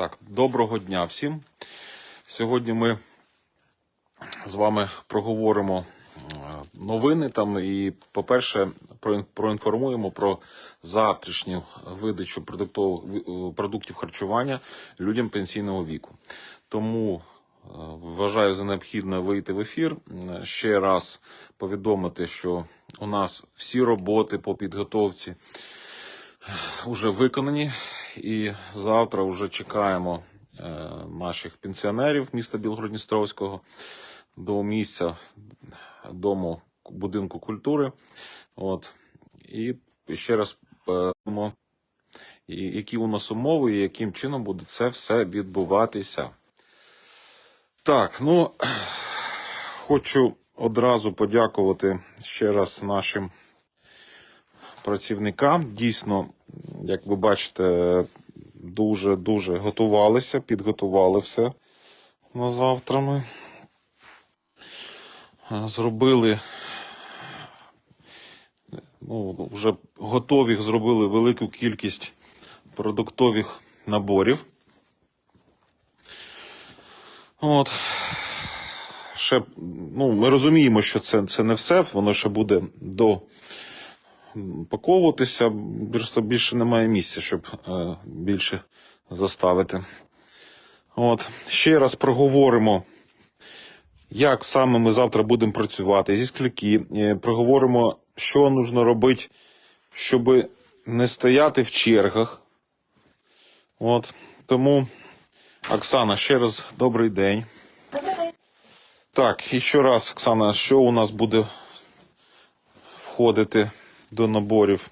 Так, доброго дня всім. Сьогодні ми з вами проговоримо е, новини там і, по-перше, проінформуємо про завтрашню видачу е, продуктів харчування людям пенсійного віку. Тому е, вважаю за необхідне вийти в ефір. Ще раз повідомити, що у нас всі роботи по підготовці вже виконані, і завтра вже чекаємо е, наших пенсіонерів міста Білгородністровського до місця дому будинку культури. От. І ще раз е, які у нас умови, і яким чином буде це все відбуватися. Так, ну хочу одразу подякувати ще раз нашим працівникам. Дійсно, як ви бачите, дуже дуже готувалися, підготували все на завтра. Ми зробили. Ну, вже готові зробили велику кількість продуктових наборів. От. Ще, ну, ми розуміємо, що це, це не все, воно ще буде до паковуватися, просто більше немає місця, щоб е, більше заставити. От. Ще раз проговоримо, як саме ми завтра будемо працювати зі скільки. Е, Проговоримо, що потрібно робити, щоб не стояти в чергах. От. Тому, Оксана, ще раз добрий день. Так, і ще раз, Оксана, що у нас буде входити до наборів?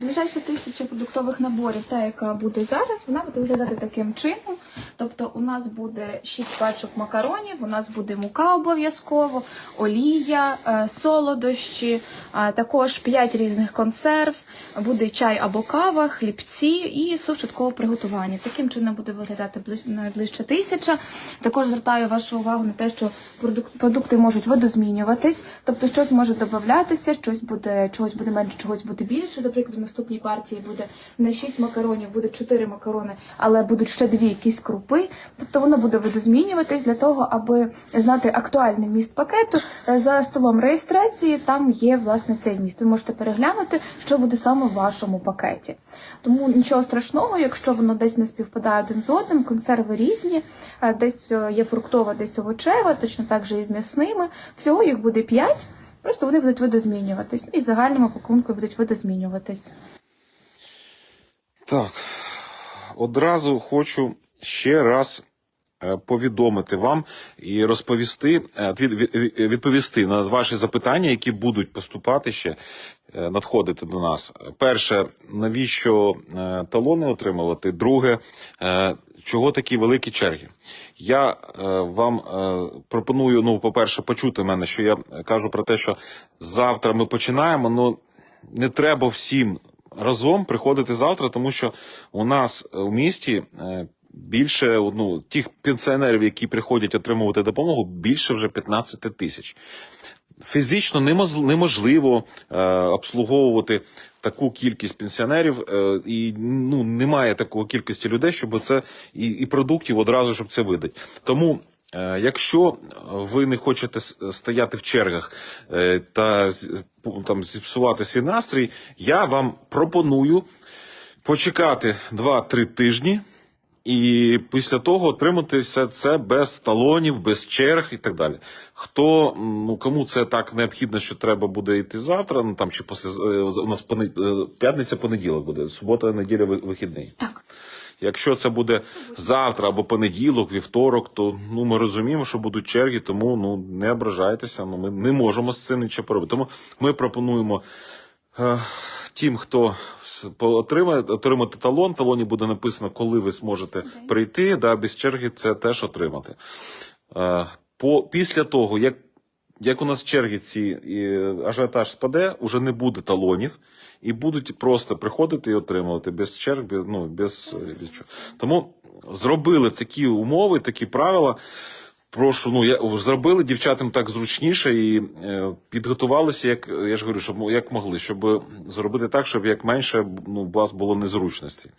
Ближайша тисяча продуктових наборів, та яка буде зараз, вона буде виглядати таким чином. Тобто у нас буде 6 пачок макаронів, у нас буде мука обов'язково, олія, е, солодощі, також 5 різних консерв, буде чай або кава, хлібці і суп приготування. Таким чином буде виглядати ближ- найближча тисяча. Також звертаю вашу увагу на те, що продукти можуть видозмінюватись, тобто щось може додатися, щось буде чогось буде менше, чогось буде більше. Наприклад, в наступній партії буде не 6 макаронів, буде 4 макарони, але будуть ще дві якісь крупи. Тобто воно буде видозмінюватись для того, аби знати актуальний міст пакету. Е, За столом реєстрації там є власне цей міст. Ви можете переглянути, що буде саме в вашому пакеті. Тому нічого страшного, якщо воно десь не співпадає один з одним, консерви різні, е, десь е, є фруктова, десь овочева, точно так же і з м'ясними. Всього їх буде 5, просто вони будуть видозмінюватись. І в загальному пакунку будуть видозмінюватись. Так, одразу хочу ще раз е, повідомити вам і розповісти, е, від- від- відповісти на ваші запитання, які будуть поступати ще, е, надходити до нас. Перше, навіщо талони отримувати? Друге, чого такі великі черги? Я вам пропоную, ну, по-перше, почути мене, що я кажу про те, що завтра ми починаємо. Ну, не треба всім разом приходити завтра, тому що у нас у місті більше ну, тих пенсіонерів, які приходять отримувати допомогу, більше вже 15 тисяч. Фізично неможливо е, обслуговувати таку кількість пенсіонерів, е, і ну немає такої кількості людей, щоб це і, і продуктів одразу, щоб це видати. Тому Е, Якщо ви не хочете стояти в чергах е, та там зіпсувати свій настрій, я вам пропоную почекати 2-3 тижні і після того отримати все це без талонів, без черг і так далі. Хто ну кому це так необхідно, що треба буде йти завтра? Ну там чи після е, у нас поне- е, п'ятниця, понеділок буде, субота, неділя, ви- вихідний. Так. Якщо це буде завтра або понеділок, вівторок, то ну ми розуміємо, що будуть черги, тому ну не ображайтеся. Ну ми не можемо з цим нічого поробити. Тому ми пропонуємо тим, хто отримає отримати талон. Талоні буде написано, коли ви зможете прийти. Да, без черги це теж отримати. Е, по після того, як як у нас черги ці і ажіотаж спаде, уже не буде талонів, і будуть просто приходити і отримувати без черг, без, ну, без, е, без чого. Тому зробили такі умови, такі правила. Прошу, ну я зробили дівчатам так зручніше і е, підготувалися, як я ж говорю, щоб як могли, щоб зробити так, щоб як менше ну, у вас було незручності.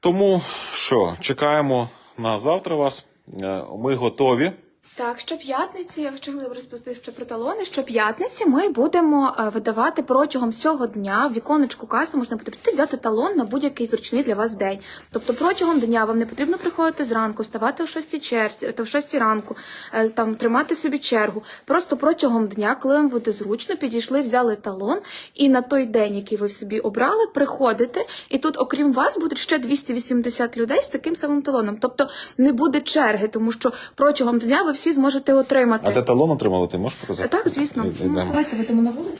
Тому що, чекаємо на завтра вас. Е, Ми готові. Так, щоп'ятниці, я хочу розповісти ще про талони. Щоп'ятниці ми будемо е, видавати протягом всього дня в віконечку каси можна буде взяти талон на будь-який зручний для вас день. Тобто протягом дня вам не потрібно приходити зранку, ставати о 6 черзі, та в 6 ранку, е, там тримати собі чергу. Просто протягом дня, коли вам буде зручно, підійшли, взяли талон, і на той день, який ви собі обрали, приходите. І тут, окрім вас, будуть ще 280 людей з таким самим талоном. Тобто не буде черги, тому що протягом дня ви зможете отримати. А де талон отримувати? Можеш показати? Так, звісно. Йдемо. Ну, давайте вийдемо на вулицю.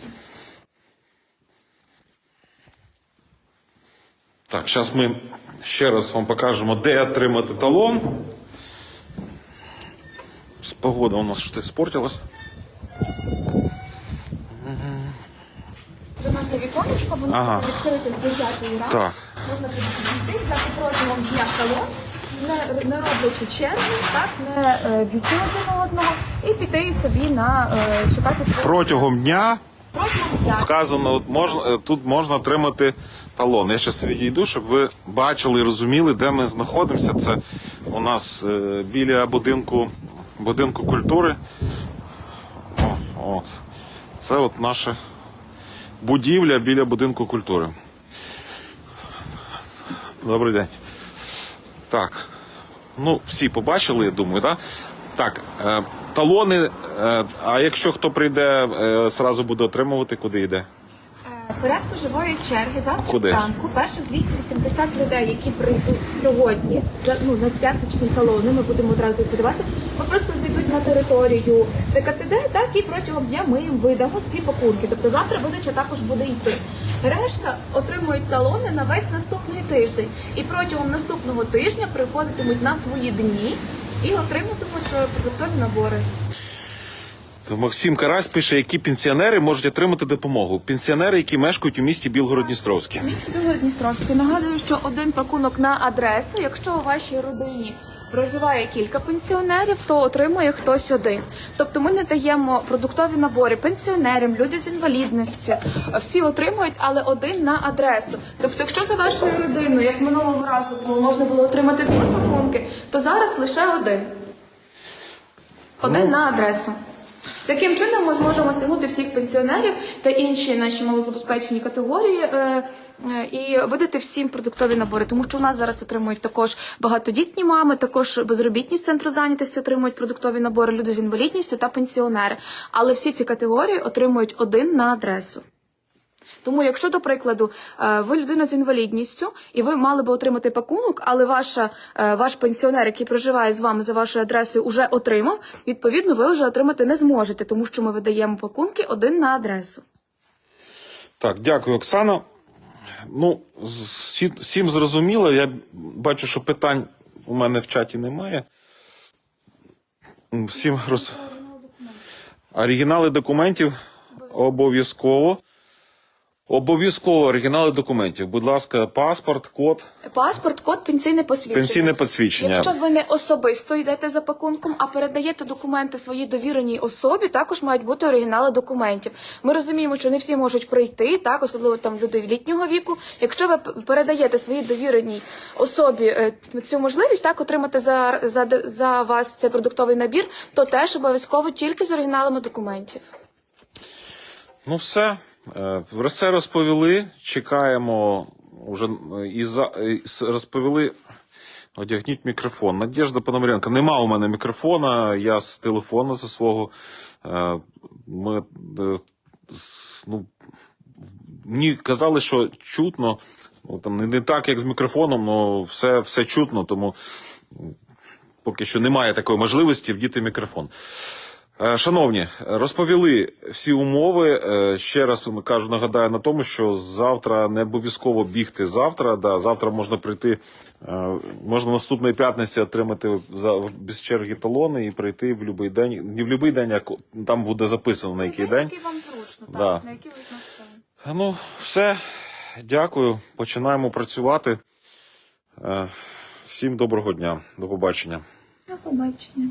Так, зараз ми ще раз вам покажемо, де отримати талон. Погода у нас щось спортилась. До нас є віконечко, воно Ага. відкрите з 9 ранку. Так. Можна підійти, взяти протягом дня талон, не, не роблячи черги, так, не е, б'ючи один одного, і піти собі на е, шукати своє Протягом дня протягом дня. вказано, от можна, е, тут можна отримати талон. Я зараз відійду, щоб ви бачили і розуміли, де ми знаходимося. Це у нас е, біля будинку, будинку культури. О, от. Це от наша будівля біля будинку культури. Добрий день. Так. Ну, всі побачили, я думаю, так? Так, е, талони. Е, а якщо хто прийде, е, сразу буде отримувати, куди йде? В порядку живої черги завтра Куди? вранку перших 280 людей, які прийдуть сьогодні, ну на п'ятничні талони, ми будемо одразу їх подавати. Ми просто зайдуть на територію ЦКТД, так і протягом дня ми їм видамо ці пакунки. Тобто завтра видача також буде йти. Решта отримують талони на весь наступний тиждень. І протягом наступного тижня приходитимуть на свої дні і отриматимуть е, продуктові набори. Максим Карась пише, які пенсіонери можуть отримати допомогу. Пенсіонери, які мешкають у місті Білгород-Дністровський. Місто Білгород-Дністровський. Нагадую, що один пакунок на адресу. Якщо у вашій родині проживає кілька пенсіонерів, то отримує хтось один. Тобто ми не даємо продуктові набори пенсіонерам, люди з інвалідністю. Всі отримують, але один на адресу. Тобто, якщо за вашою родиною, як минулого разу було, можна було отримати два пакунки, то зараз лише один. Один на адресу. Таким чином ми зможемо стягнути всіх пенсіонерів та інші наші малозабезпечені категорії е, е, і видати всім продуктові набори, тому що у нас зараз отримують також багатодітні мами, також безробітні з центру зайнятості отримують продуктові набори, люди з інвалідністю та пенсіонери. Але всі ці категорії отримують один на адресу. Тому, якщо, до прикладу, е, ви людина з інвалідністю, і ви мали би отримати пакунок, але ваша, е, ваш пенсіонер, який проживає з вами за вашою адресою, уже отримав, відповідно, ви вже отримати не зможете, тому що ми видаємо пакунки один на адресу. Так, дякую, Оксано. Ну, всім зрозуміло. Я бачу, що питань у мене в чаті немає. Всім роз... Оригінали документів обов'язково. Обов'язково оригінали документів. Будь ласка, паспорт, код, Паспорт, код, пенсійне посвідчення. пенсійне посвідчення. Якщо ви не особисто йдете за пакунком, а передаєте документи своїй довіреній особі, також мають бути оригінали документів. Ми розуміємо, що не всі можуть прийти, так особливо там люди літнього віку. Якщо ви п- передаєте своїй довіреній особі е, цю можливість так отримати за, за, за вас цей продуктовий набір, то теж обов'язково тільки з оригіналами документів. Ну, все. Е, Все розповіли. Чекаємо вже е, і за і розповіли. Одягніть мікрофон. Надежда Пономаренко. Нема у мене мікрофона. Я з телефону зі свого. Е, Ми, е, ну, мені казали, що чутно. Ну, там не, не так, як з мікрофоном, але все, все чутно, тому поки що немає такої можливості вдіти мікрофон. Е, Шановні, розповіли всі умови. Е, Ще раз кажу, нагадаю на тому, що завтра не обов'язково бігти завтра. Да, завтра можна прийти, е, можна наступної п'ятниці отримати за без черги талони і прийти в будь-який день. Не в будь-який день, а там буде записано на який день. Який вам зручно, так, на який ви знаєте. Ну, все. Дякую. Починаємо працювати. Всім доброго дня. До побачення. До побачення.